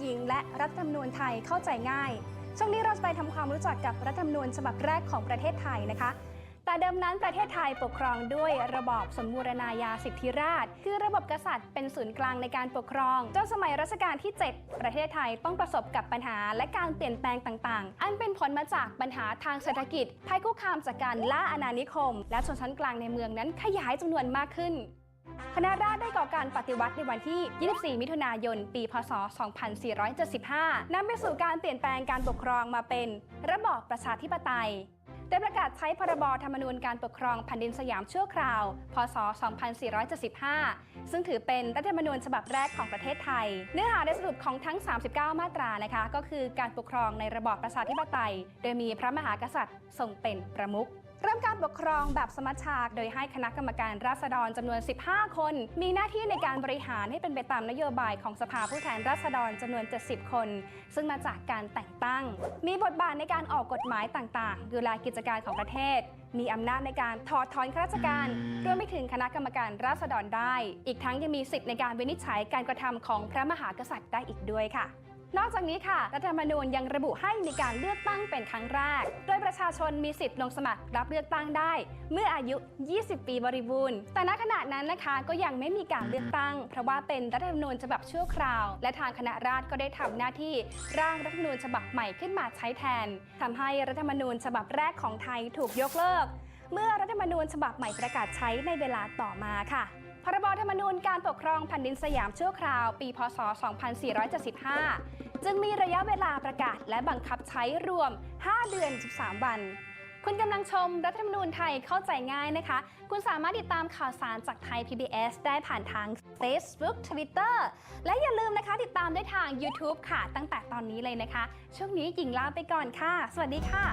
หญิงและรัฐธรรมนูญไทยเข้าใจง่าย ช่วงนี้เราจะไปทำความรู้จักกับรัฐธรรมนูญฉบับแรกของประเทศไทยนะคะ แต่เดิมนั้นประเทศไทยปกครองด้วยระบอบสมบูรณาญาสิทธิราช คือระบบกษัตริย์เป็นศูนย์กลางในการปกครองจนสมัยรัชกาลที่ 7 ประเทศไทยต้องประสบกับปัญหาและการเปลี่ยนแปลงต่างๆ อันเป็นผลมาจากปัญหาทางเศรษฐกิจภัยคุกคามจากการล่าอาณานิคม และชนชั้นกลางในเมืองนั้นขยายจำนวนมากขึ้น คณะราษฎรได้ก่อการปฏิวัติในวันที่ 24 มิถุนายน ปี พศ 2475นำไปสู่การเปลี่ยนแปลงการปกครองมาเป็นระบอบประชาธิปไตยได้ประกาศใช้พรบธรรมนูญการปกครองแผ่นดินสยามชั่วคราว พศ 2475 ซึ่งถือเป็นรัฐธรรมนูญฉบับแรกของประเทศไทย เนื้อหาในสรุปของทั้ง 39 มาตรานะคะ ก็คือการปกครองในระบอบประชาธิปไตย โดยมีพระมหากษัตริย์ทรงเป็นประมุข เริ่มการปกครองแบบสมัชชาโดยให้คณะกรรมการราษฎรจำนวน 15 คน มีหน้าที่ในการบริหารให้เป็นไปตามนโยบายของสภาผู้แทนราษฎรจำนวน 70 คน ซึ่งมาจากการแต่งตั้ง มีบทบาทในการออกกฎหมายต่างๆ ดูแลกิจการของประเทศมีอำนาจในการถอดถอนข้าราชการรวมไปถึงคณะกรรมการราษฎรได้ อีกทั้งยังมีสิทธิ์ในการวินิจฉัยการกระทำของพระมหากษัตริย์ได้อีกด้วยค่ะ นอกจากนี้ค่ะ รัฐธรรมนูญยังระบุให้มีการเลือกตั้งเป็นครั้งแรก โดยประชาชนมีสิทธิ์ลงสมัครรับเลือกตั้งได้ เมื่ออายุ 20 ปีบริบูรณ์ แต่ณขณะนั้นนะคะก็ยังไม่มีการเลือกตั้ง เพราะว่าเป็นรัฐธรรมนูญฉบับชั่วคราว และทางคณะราษฎรก็ได้ทำหน้าที่ร่างรัฐธรรมนูญฉบับใหม่ขึ้นมาใช้แทนทำให้รัฐธรรมนูญฉบับแรกของไทยถูกยกเลิก เมื่อรัฐธรรมนูญฉบับใหม่ประกาศใช้ในเวลาต่อมาค่ะ พรบธรรมนูญการปกครองแผ่นดินสยามชั่วคราว ปี พศ 2475 จึงมีระยะเวลาประกาศและบังคับใช้รวม 5 เดือน 13 วัน คุณกำลังชมรัฐธรรมนูญไทยเข้าใจง่ายนะคะ คุณสามารถติดตามข่าวสารจากไทย PBS ได้ผ่านทาง Facebook Twitter และอย่าลืมนะคะติดตามได้ทาง YouTube ค่ะ ตั้งแต่ตอนนี้เลยนะคะ ช่วงนี้หญิงลาไปก่อนค่ะ สวัสดีค่ะ